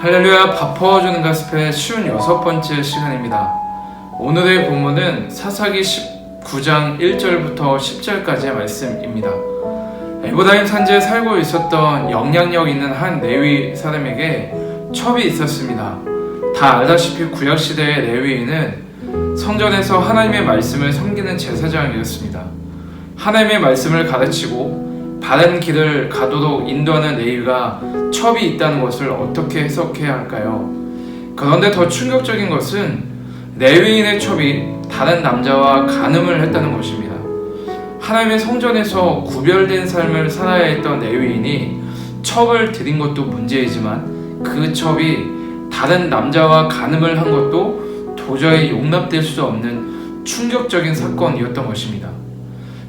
할렐루야 밥 퍼주는 가스펠 쉬운 여섯 번째 시간입니다. 오늘의 본문은 사사기 19장 1절부터 10절까지의 말씀입니다. 에브라임 산지에 살고 있었던 영향력 있는 한 레위 사람에게 첩이 있었습니다. 다 알다시피 구약 시대의 레위인은 성전에서 하나님의 말씀을 섬기는 제사장이었습니다. 하나님의 말씀을 가르치고 바른 길을 가도록 인도하는 레위가 첩이 있다는 것을 어떻게 해석해야 할까요? 그런데 더 충격적인 것은 레위인의 첩이 다른 남자와 간음을 했다는 것입니다. 하나님의 성전에서 구별된 삶을 살아야 했던 레위인이 첩을 드린 것도 문제이지만 그 첩이 다른 남자와 간음을 한 것도 도저히 용납될 수 없는 충격적인 사건이었던 것입니다.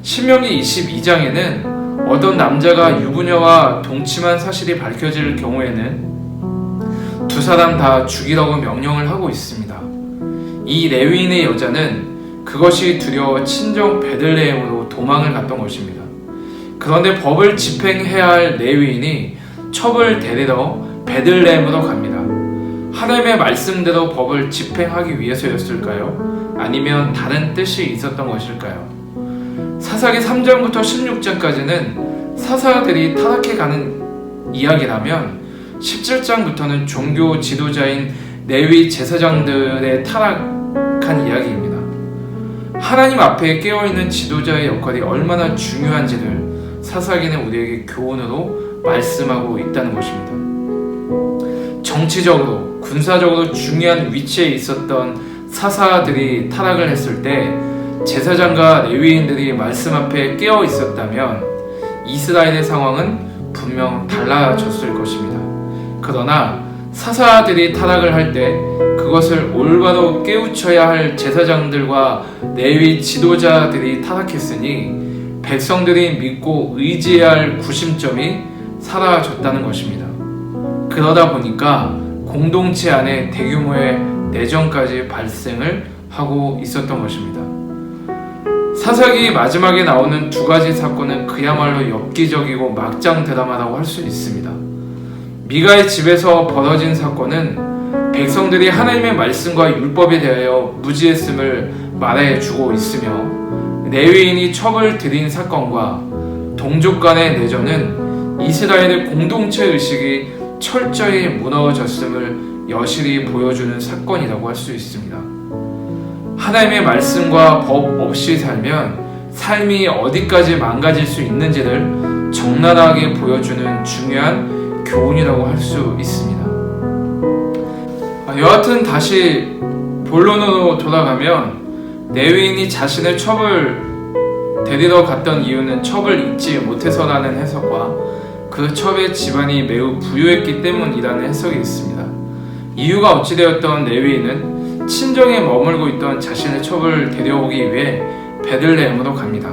신명기 22장에는 어떤 남자가 유부녀와 동침한 사실이 밝혀질 경우에는 두 사람 다 죽이라고 명령을 하고 있습니다. 이 레위인의 여자는 그것이 두려워 친정 베들레헴으로 도망을 갔던 것입니다. 그런데 법을 집행해야 할 레위인이 첩을 데리러 베들레헴으로 갑니다. 하나님의 말씀대로 법을 집행하기 위해서였을까요? 아니면 다른 뜻이 있었던 것일까요? 사사기 3장부터 16장까지는 사사들이 타락해가는 이야기라면 17장부터는 종교 지도자인 레위 제사장들의 타락한 이야기입니다. 하나님 앞에 깨어있는 지도자의 역할이 얼마나 중요한지를 사사기는 우리에게 교훈으로 말씀하고 있다는 것입니다. 정치적으로, 군사적으로 중요한 위치에 있었던 사사들이 타락을 했을 때 제사장과 레위인들이 말씀 앞에 깨어 있었다면 이스라엘의 상황은 분명 달라졌을 것입니다. 그러나 사사들이 타락을 할 때 그것을 올바로 깨우쳐야 할 제사장들과 레위 지도자들이 타락했으니 백성들이 믿고 의지해야 할 구심점이 사라졌다는 것입니다. 그러다 보니까 공동체 안에 대규모의 내전까지 발생을 하고 있었던 것입니다. 사사기 마지막에 나오는 두 가지 사건은 그야말로 엽기적이고 막장 드라마라고 할 수 있습니다. 미가의 집에서 벌어진 사건은 백성들이 하나님의 말씀과 율법에 대하여 무지했음을 말해주고 있으며 레위인이 첩을 들인 사건과 동족 간의 내전은 이스라엘의 공동체 의식이 철저히 무너졌음을 여실히 보여주는 사건이라고 할 수 있습니다. 하나님의 말씀과 법 없이 살면 삶이 어디까지 망가질 수 있는지를 적나라하게 보여주는 중요한 교훈이라고 할 수 있습니다. 아, 여하튼 다시 본론으로 돌아가면 레위인이 자신의 첩을 데리러 갔던 이유는 첩을 잊지 못해서라는 해석과 그 첩의 집안이 매우 부유했기 때문이라는 해석이 있습니다. 이유가 어찌되었던 레위인은 친정에 머물고 있던 자신의 첩을 데려오기 위해 베들레헴으로 갑니다.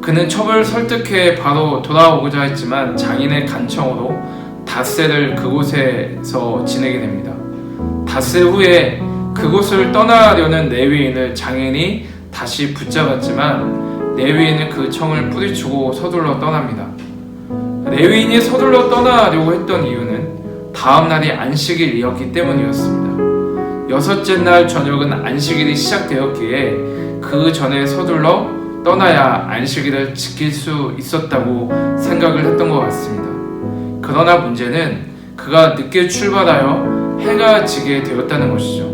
그는 첩을 설득해 바로 돌아오고자 했지만 장인의 간청으로 닷새를 그곳에서 지내게 됩니다. 닷새 후에 그곳을 떠나려는 레위인을 장인이 다시 붙잡았지만 레위인은 그 청을 뿌리치고 서둘러 떠납니다. 레위인이 서둘러 떠나려고 했던 이유는 다음 날이 안식일이었기 때문이었습니다. 여섯째 날 저녁은 안식일이 시작되었기에 그 전에 서둘러 떠나야 안식일을 지킬 수 있었다고 생각을 했던 것 같습니다. 그러나 문제는 그가 늦게 출발하여 해가 지게 되었다는 것이죠.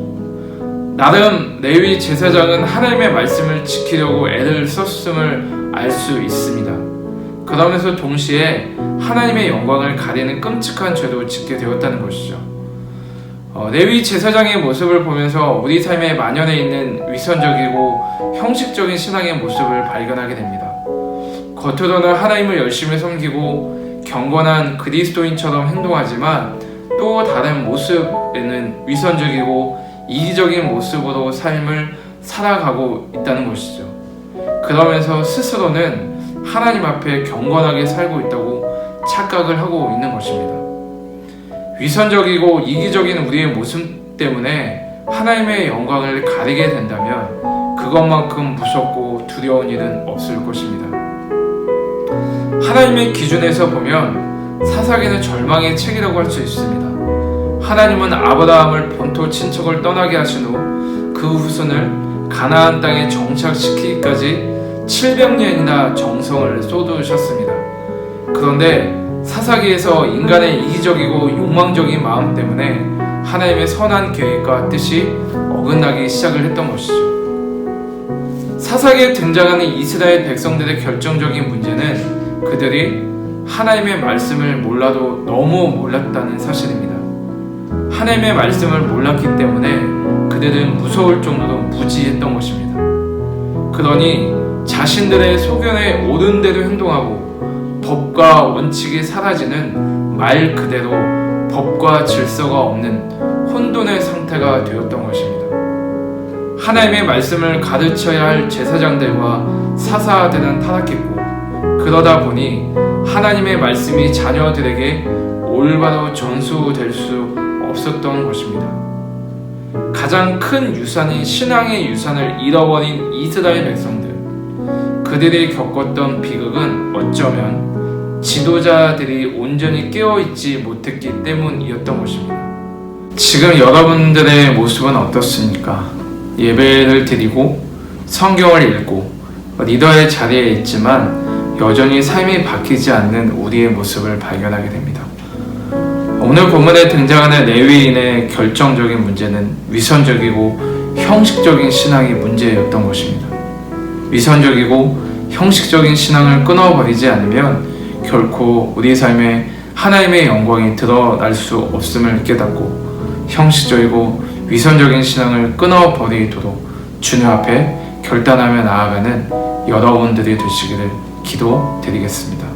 나름 레위 제사장은 하나님의 말씀을 지키려고 애를 썼음을 알 수 있습니다. 그러면서 동시에 하나님의 영광을 가리는 끔찍한 죄도 짓게 되었다는 것이죠. 어, 레위 제사장의 모습을 보면서 우리 삶에 만연해 있는 위선적이고 형식적인 신앙의 모습을 발견하게 됩니다. 겉으로는 하나님을 열심히 섬기고 경건한 그리스도인처럼 행동하지만 또 다른 모습에는 위선적이고 이기적인 모습으로 삶을 살아가고 있다는 것이죠. 그러면서 스스로는 하나님 앞에 경건하게 살고 있다고 착각을 하고 있는 것입니다. 위선적이고 이기적인 우리의 모습 때문에 하나님의 영광을 가리게 된다면 그것만큼 무섭고 두려운 일은 없을 것입니다. 하나님의 기준에서 보면 사사기는 절망의 책이라고 할 수 있습니다. 하나님은 아브라함을 본토 친척을 떠나게 하신 후 그 후손을 가나안 땅에 정착시키기까지 700년이나 정성을 쏟으셨습니다. 그런데 사사기에서 인간의 이기적이고 욕망적인 마음 때문에 하나님의 선한 계획과 뜻이 어긋나기 시작을 했던 것이죠. 사사기에 등장하는 이스라엘 백성들의 결정적인 문제는 그들이 하나님의 말씀을 몰라도 너무 몰랐다는 사실입니다. 하나님의 말씀을 몰랐기 때문에 그들은 무서울 정도로 무지했던 것입니다. 그러니 자신들의 소견에 옳은 대로 행동하고 법과 원칙이 사라지는 말 그대로 법과 질서가 없는 혼돈의 상태가 되었던 것입니다. 하나님의 말씀을 가르쳐야 할 제사장들과 사사들은 타락했고 그러다 보니 하나님의 말씀이 자녀들에게 올바로 전수될 수 없었던 것입니다. 가장 큰 유산인 신앙의 유산을 잃어버린 이스라엘 백성들 그들이 겪었던 비극은 어쩌면 지도자들이 온전히 깨어있지 못했기 때문이었던 것입니다. 지금 여러분들의 모습은 어떻습니까? 예배를 드리고 성경을 읽고 리더의 자리에 있지만 여전히 삶이 바뀌지 않는 우리의 모습을 발견하게 됩니다. 오늘 본문에 등장하는 레위인의 결정적인 문제는 위선적이고 형식적인 신앙이 문제였던 것입니다. 위선적이고 형식적인 신앙을 끊어버리지 않으면 결코 우리 삶에 하나님의 영광이 드러날 수 없음을 깨닫고 형식적이고 위선적인 신앙을 끊어버리도록 주님 앞에 결단하며 나아가는 여러분들이 되시기를 기도드리겠습니다.